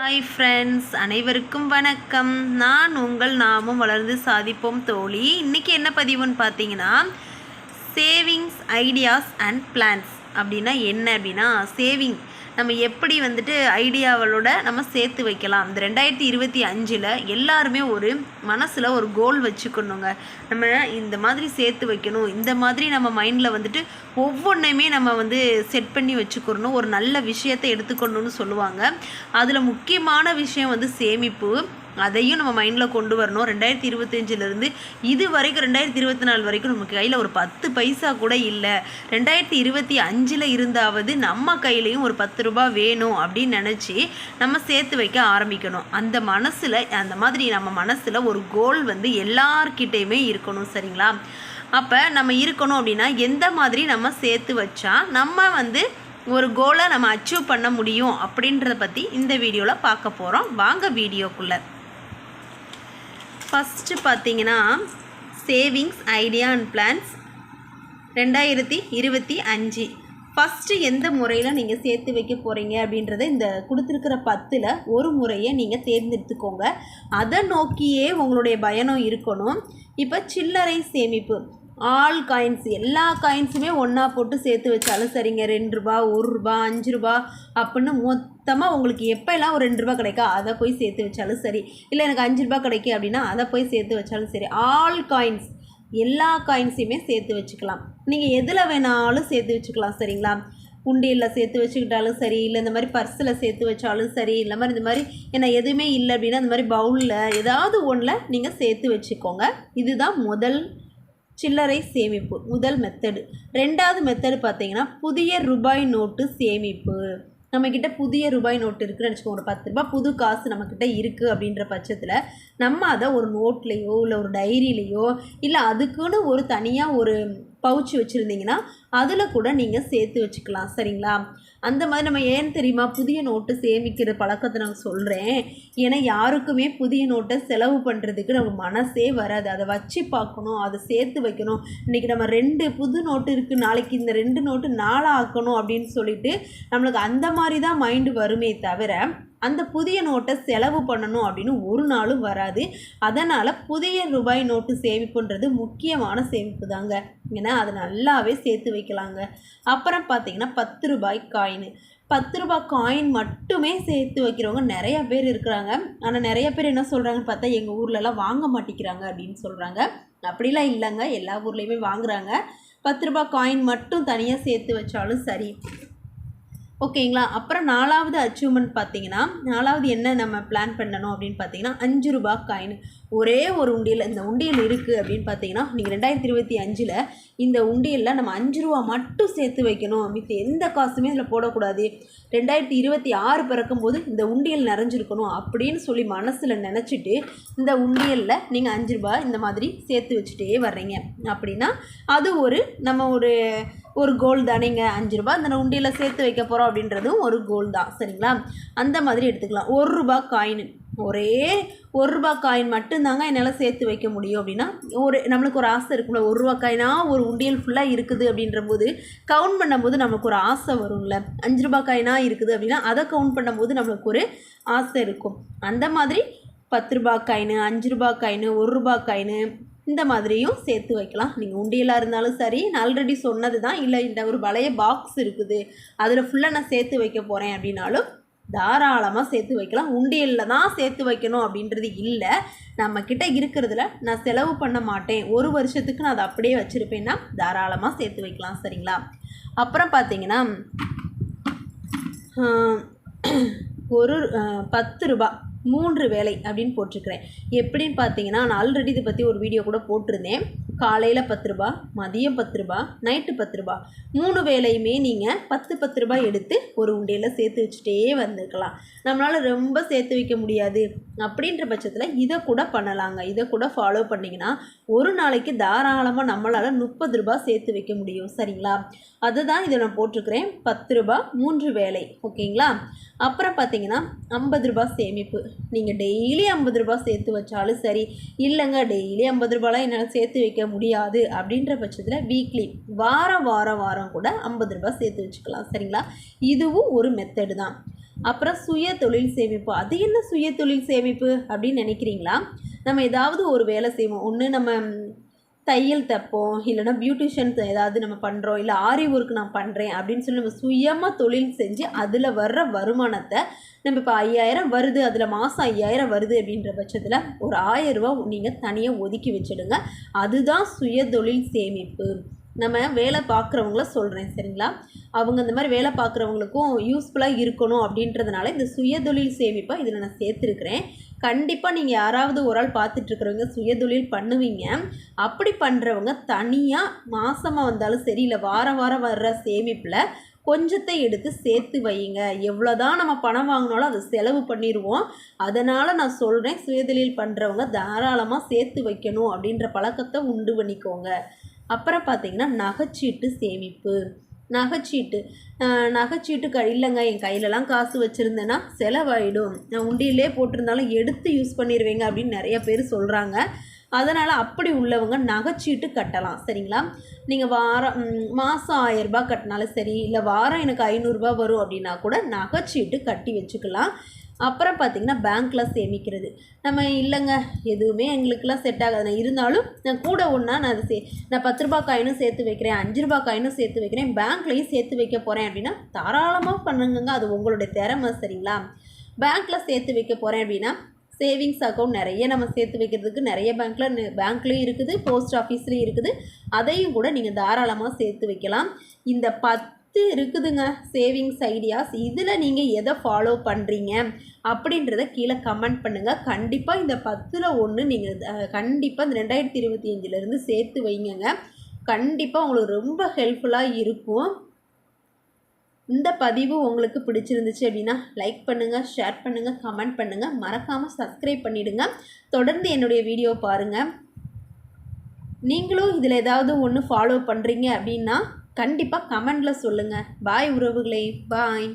Hi friends அனைவருக்கும் வணக்கம். நான் உங்கள் நாமும் வளர்ந்து சாதிப்போம் தோழி. இன்றைக்கி என்ன பதிவுன்னு பார்த்தீங்கன்னா சேவிங்ஸ் ஐடியாஸ் அண்ட் பிளான்ஸ் அப்படின்னா என்ன அப்படின்னா சேவிங் நம்ம எப்படி வந்துட்டு ஐடியாவளோட நம்ம சேர்த்து வைக்கலாம். இந்த ரெண்டாயிரத்தி இருபத்தி அஞ்சில் எல்லாருமே ஒரு மனசில் ஒரு கோல் வச்சுக்கணுங்க. நம்ம இந்த மாதிரி சேர்த்து வைக்கணும். இந்த மாதிரி நம்ம மைண்டில் வந்துட்டு ஒவ்வொன்றையுமே நம்ம வந்து செட் பண்ணி வச்சுக்கணும். ஒரு நல்ல விஷயத்தை எடுத்துக்கணும்னு சொல்லுவாங்க. அதில் முக்கியமான விஷயம் வந்து சேமிப்பு. அதையும் நம்ம மைண்டில் கொண்டு வரணும். ரெண்டாயிரத்தி இருபத்தஞ்சிலேருந்து இது வரைக்கும் ரெண்டாயிரத்தி இருபத்தி நாலு வரைக்கும் நமக்கு கையில் ஒரு பத்து பைசா கூட இல்லை. ரெண்டாயிரத்தி இருபத்தி அஞ்சில் இருந்தாவது நம்ம கையிலையும் ஒரு பத்து ரூபா வேணும் அப்படின்னு நினச்சி நம்ம சேர்த்து வைக்க ஆரம்பிக்கணும். அந்த மனசில் அந்த மாதிரி நம்ம மனசில் ஒரு கோல் வந்து எல்லார்கிட்டேயுமே இருக்கணும் சரிங்களா? அப்போ நம்ம இருக்கணும் அப்படின்னா எந்த மாதிரி நம்ம சேர்த்து வச்சா நம்ம வந்து ஒரு கோலை நம்ம அச்சீவ் பண்ண முடியும் அப்படின்றத பற்றி இந்த வீடியோவில் பார்க்க போகிறோம் வாங்க வீடியோக்குள்ளே. ஃபஸ்ட்டு பார்த்தீங்கன்னா சேவிங்ஸ் ஐடியா அண்ட் பிளான்ஸ் ரெண்டாயிரத்தி இருபத்தி அஞ்சு. ஃபஸ்ட்டு எந்த முறையில் நீங்கள் சேர்த்து வைக்க போகிறீங்க அப்படின்றத இந்த கொடுத்துருக்கிற பத்தில் ஒரு முறையை நீங்கள் தேர்ந்தெடுத்துக்கோங்க. அதை நோக்கியே உங்களுடைய பயணம் இருக்கணும். இப்போ சில்லறை சேமிப்பு. ஆல் காயின்ஸ் எல்லா காயின்ஸுமே ஒன்றா போட்டு சேர்த்து வச்சாலும் சரிங்க. ரெண்டு ரூபா ஒரு ரூபா அஞ்சு ரூபா அப்படின்னு மொத்தமாக உங்களுக்கு எப்போல்லாம் ஒரு ரெண்டு ரூபா கிடைக்கா அதை போய் சேர்த்து வச்சாலும் சரி. இல்லை எனக்கு அஞ்சு ரூபா கிடைக்கும் அப்படின்னா அதை போய் சேர்த்து வச்சாலும் சரி. ஆல் காயின்ஸ் எல்லா காயின்ஸையுமே சேர்த்து வச்சுக்கலாம். நீங்கள் எதில் வேணாலும் சேர்த்து வச்சுக்கலாம் சரிங்களா? உண்டியில் சேர்த்து வச்சுக்கிட்டாலும் சரி இல்லை இந்த மாதிரி பர்ஸில் சேர்த்து வச்சாலும் சரி இல்லை மாதிரி இந்த மாதிரி ஏன்னா எதுவுமே இல்லை அப்படின்னா இந்த மாதிரி பவுலில் ஏதாவது ஒன்றில் நீங்கள் சேர்த்து வச்சுக்கோங்க. இதுதான் முதல் சில்லறை சேமிப்பு முதல் மெத்தடு ரெண்டாவது மெத்தடு பார்த்தீங்கன்னா புதிய ரூபாய் நோட்டு சேமிப்பு. நம்மக்கிட்ட புதிய ரூபாய் நோட்டு இருக்குன்னு வச்சுக்கோங்க ஒரு பத்து ரூபாய் புது காசு நம்மக்கிட்ட இருக்குது அப்படின்ற பட்சத்தில் நம்ம அதை ஒரு நோட்லேயோ இல்லை ஒரு டைரியிலையோ இல்லை அதுக்குன்னு ஒரு தனியாக ஒரு பவுச் வச்சுருந்தீங்கன்னா அதில் கூட நீங்கள் சேர்த்து வச்சுக்கலாம் சரிங்களா? அந்த மாதிரி நம்ம ஏன் தெரியுமா புதிய நோட்டு சேமிக்கிற பழக்கத்தை நான் சொல்கிறேன் ஏன்னா யாருக்குமே புதிய நோட்டை செலவு பண்ணுறதுக்கு நம்ம மனசே வராது. அதை வச்சு பார்க்கணும் அதை சேர்த்து வைக்கணும். இன்றைக்கி நம்ம ரெண்டு புது நோட்டு இருக்குது நாளைக்கு இந்த ரெண்டு நோட்டு நாளாக ஆக்கணும் அப்படின்னு சொல்லிட்டு நம்மளுக்கு அந்த மாதிரி தான் மைண்டு வருமே தவிர அந்த புதிய நோட்டை செலவு பண்ணணும் அப்படின்னு ஒரு நாளும் வராது. அதனால் புதிய ரூபாய் நோட்டு சேமிப்புன்றது முக்கியமான சேமிப்பு தாங்க. ஏன்னா அது நல்லாவே சேர்த்து வைக்கலாங்க. அப்புறம் பார்த்தீங்கன்னா பத்து ரூபாய் காயின் பத்து ரூபாய் காயின் மட்டுமே சேர்த்து வைக்கிறவங்க நிறைய பேர் இருக்கிறாங்க. ஆனால் நிறைய பேர் என்ன சொல்கிறாங்கன்னு பார்த்தா எங்கள் ஊர்லலாம் வாங்க மாட்டேங்கிறாங்க அப்படின்னு சொல்கிறாங்க அப்படிலாம் இல்லைங்க. எல்லா ஊர்லேயுமே வாங்குகிறாங்க பத்து ரூபாய் காயின் மட்டும் தனியாக சேர்த்து வச்சாலும் சரி. ஓகேங்களா? அப்புறம் நாலாவது அச்சீவ்மெண்ட் பார்த்தீங்கன்னா நாலாவது என்ன நம்ம பிளான் பண்ணணும் அப்படின்னு பார்த்தீங்கன்னா அஞ்சு ரூபா காயின் ஒரே ஒரு உண்டியல் இந்த உண்டியல் இருக்குது அப்படின்னு பார்த்தீங்கன்னா நீங்கள் ரெண்டாயிரத்தி இருபத்தி அஞ்சில் இந்த உண்டியலில் நம்ம அஞ்சு ரூபா மட்டும் சேர்த்து வைக்கணும். மித்த எந்த காசுமே இதில் போடக்கூடாது. ரெண்டாயிரத்தி இருபத்தி ஆறு பிறக்கும்போது இந்த உண்டியல் நிறைஞ்சிருக்கணும் அப்படின்னு சொல்லி மனசில் நினச்சிட்டு இந்த உண்டியலில் நீங்கள் அஞ்சு ரூபா இந்த மாதிரி சேர்த்து வச்சுட்டே வர்றீங்க. அப்படின்னா அது ஒரு நம்ம ஒரு ஒரு கோல் தானேங்க அஞ்சு ரூபா அந்த உண்டியில் சேர்த்து வைக்க போகிறோம் அப்படின்றதும் ஒரு கோல் தான். சரிங்களா? அந்த மாதிரி எடுத்துக்கலாம். ஒரு ரூபா காயின் ஒரே ஒரு ரூபா காயின் மட்டும்தாங்க என்னால் சேர்த்து வைக்க முடியும் அப்படின்னா ஒரு நம்மளுக்கு ஒரு ஆசை இருக்கும்ல. ஒரு ரூபா காயினா ஒரு உண்டியல் ஃபுல்லாக இருக்குது அப்படின்ற போது கவுண்ட் பண்ணும்போது நமக்கு ஒரு ஆசை வரும்ல. அஞ்சு ரூபா காயினாக இருக்குது அப்படின்னா அதை கவுண்ட் பண்ணும்போது நம்மளுக்கு ஒரு ஆசை இருக்கும். அந்த மாதிரி பத்து ரூபா காயின் அஞ்சு ரூபா காயின் ஒரு ரூபா காயின் இந்த மாதிரியும் சேர்த்து வைக்கலாம். நீங்கள் உண்டியலாக இருந்தாலும் சரி நான் ஆல்ரெடி சொன்னது தான் இல்லை இந்த ஒரு வளைய பாக்ஸ் இருக்குது. அதில் ஃபுல்லாக நான் சேர்த்து வைக்க போகிறேன் அப்படின்னாலும் தாராளமாக சேர்த்து வைக்கலாம். உண்டியலில் தான் சேர்த்து வைக்கணும் அப்படின்றது இல்லை. நம்மக்கிட்ட இருக்கிறதுல நான் செலவு பண்ண மாட்டேன். ஒரு வருஷத்துக்கு நான் அதை அப்படியே வச்சுருப்பேன்னா தாராளமாக சேர்த்து வைக்கலாம் சரிங்களா? அப்புறம் பார்த்தீங்கன்னா ஒரு பத்து ரூபா. மூன்று வேலை அப்படின்னு போட்டிருக்கிறேன். எப்படின்னு பார்த்தீங்கன்னா நான் ஆல்ரெடி இதை பற்றி ஒரு வீடியோ கூட போட்டிருந்தேன். காலையில் பத்து ரூபா மதியம் பத்து ரூபா நைட்டு பத்து ரூபா. மூணு வேலையுமே நீங்கள் பத்து பத்து ரூபாய் எடுத்து ஒரு உண்டியில் சேர்த்து வச்சுட்டே வந்துருக்கலாம். நம்மளால் ரொம்ப சேர்த்து வைக்க முடியாது. அப்படின்ற பட்சத்தில் இதை கூட பண்ணலாங்க. இதை கூட ஃபாலோ பண்ணிங்கன்னா ஒரு நாளைக்கு தாராளமாக நம்மளால் முப்பது ரூபா சேர்த்து வைக்க முடியும். சரிங்களா? அதுதான் இதை நான் போட்டிருக்கிறேன். பத்து ரூபா மூன்று வேலை ஓகேங்களா? அப்புறம் பார்த்தீங்கன்னா ஐம்பது ரூபாய் சேமிப்பு. நீங்கள் டெய்லி ஐம்பது ரூபா சேர்த்து வச்சாலும் சரி. இல்லைங்க டெய்லி ஐம்பது ரூபாலாம் என்னால் சேர்த்து வைக்க முடியாது அப்படின்ற பட்சத்தில் வீக்லி வாரம் வாரம் வாரம் கூட ஐம்பது ரூபாய் சேர்த்து வச்சுக்கலாம் சரிங்களா? இதுவும் ஒரு மெத்தடு தான். அப்புறம் சுய தொழில் சேமிப்பு. அது என்ன சுய தொழில் சேமிப்பு அப்படின்னு நினைக்கிறீங்களா? நம்ம ஏதாவது ஒரு வேலை செய்வோம். ஒன்று நம்ம தையல் தைப்போம் இல்லைனா பியூட்டிஷியன் ஏதாவது நம்ம பண்ணுறோம் இல்லை ஆரி ஒர்க் நான் பண்ணுறேன் அப்படின்னு சொல்லி நம்ம சுயமாக தொழில் செஞ்சு அதில் வர்ற வருமானத்தை நம்ம இப்போ ஐயாயிரம் வருது அதில் மாதம் ஐயாயிரம் வருது அப்படின்ற பட்சத்தில் ஒரு ஆயிரம் ரூபா நீங்கள் தனியாக ஒதுக்கி வச்சிடுங்க. அதுதான் சுய தொழில் சேமிப்பு. நம்ம வேலை பார்க்குறவங்கள சொல்கிறேன் சரிங்களா? அவங்க இந்த மாதிரி வேலை பார்க்குறவங்களுக்கும் யூஸ்ஃபுல்லாக இருக்கணும் அப்படின்றதுனால இந்த சுயதொழில் சேமிப்பை இதில் நான் சேர்த்துருக்குறேன். கண்டிப்பாக நீங்கள் யாராவது ஒரு ஆள் பார்த்துட்ருக்குறவங்க சுயதொழில் பண்ணுவீங்க. அப்படி பண்ணுறவங்க தனியாக மாதமாக வந்தாலும் சரி இல்லை வாரம் வாரம் வர்ற சேமிப்பில் கொஞ்சத்தை எடுத்து சேர்த்து வையுங்க. எவ்வளோதான் நம்ம பணம் வாங்கினாலும் அதை செலவு பண்ணிடுவோம் அதனால் நான் சொல்கிறேன் சுயதொழில் பண்ணுறவங்க தாராளமாக சேர்த்து வைக்கணும் அப்படின்ற பழக்கத்தை உண்டு பண்ணிக்கோங்க. அப்புறம் பார்த்தீங்கன்னா நகைச்சீட்டு சேமிப்பு. நகைச்சீட்டு நகைச்சீட்டு க இல்லைங்க என் கையிலலாம் காசு வச்சுருந்தேன்னா செலவாயிடும். நான் உண்டியிலே போட்டிருந்தாலும் எடுத்து யூஸ் பண்ணிடுவேங்க அப்படின்னு நிறைய பேர் சொல்கிறாங்க அதனால் அப்படி உள்ளவங்க நகைச்சீட்டு கட்டலாம். சரிங்களா? நீங்கள் வாரம் மாதம் ஆயிரரூபா கட்டினாலும் சரி இல்லை வாரம் எனக்கு ஐநூறுரூபா வரும் அப்படின்னா கூட நகைச்சீட்டு கட்டி வச்சுக்கலாம். அப்புறம் பார்த்திங்கன்னா பேங்க்கில் சேமிக்கிறது. நம்ம இல்லைங்க எதுவுமே எங்களுக்கெல்லாம் செட் ஆகாது. நான் இருந்தாலும் நான் கூட ஒன்றா நான் அது சே நான் பத்து ரூபா காயினும் சேர்த்து வைக்கிறேன் அஞ்சு ரூபா காயினும் சேர்த்து வைக்கிறேன் பேங்க்லேயும் சேர்த்து வைக்க போகிறேன் அப்படின்னா தாராளமாக பண்ணுங்கங்க. அது உங்களுடைய திறமை சரிங்களா? பேங்க்கில் சேர்த்து வைக்க போகிறேன் அப்படின்னா சேவிங்ஸ் அக்கௌண்ட் நிறைய நம்ம சேர்த்து வைக்கிறதுக்கு நிறைய பேங்க்கில் பேங்க்லேயும் இருக்குது போஸ்ட் ஆஃபீஸ்லேயும் இருக்குது. அதையும் கூட நீங்கள் தாராளமாக சேர்த்து வைக்கலாம். இந்த பத்து இருக்குதுங்க. சேவிங்ஸ் ஐடியாஸ் இதில் நீங்கள் எதை ஃபாலோ பண்ணுறீங்க அப்படின்றத கீழே கமெண்ட் பண்ணுங்கள் கண்டிப்பாக இந்த பத்தில் ஒன்று நீங்கள் கண்டிப்பாக இந்த ரெண்டாயிரத்தி இருபத்தி அஞ்சுலேருந்து சேர்த்து வைங்கங்க. கண்டிப்பாக உங்களுக்கு ரொம்ப ஹெல்ப்ஃபுல்லாக இருக்கும். இந்த பதிவு உங்களுக்கு பிடிச்சிருந்துச்சு அப்படின்னா லைக் பண்ணுங்கள் ஷேர் பண்ணுங்கள் கமெண்ட் பண்ணுங்கள் மறக்காமல் சப்ஸ்கிரைப் பண்ணிவிடுங்க தொடர்ந்து என்னுடைய வீடியோ பாருங்கள் நீங்களும் இதில் ஏதாவது ஒன்று ஃபாலோ பண்ணுறீங்க அப்படின்னா கண்டிப்பாக கமெண்டில் சொல்லுங்கள் பாய் உறவுகளே. பாய்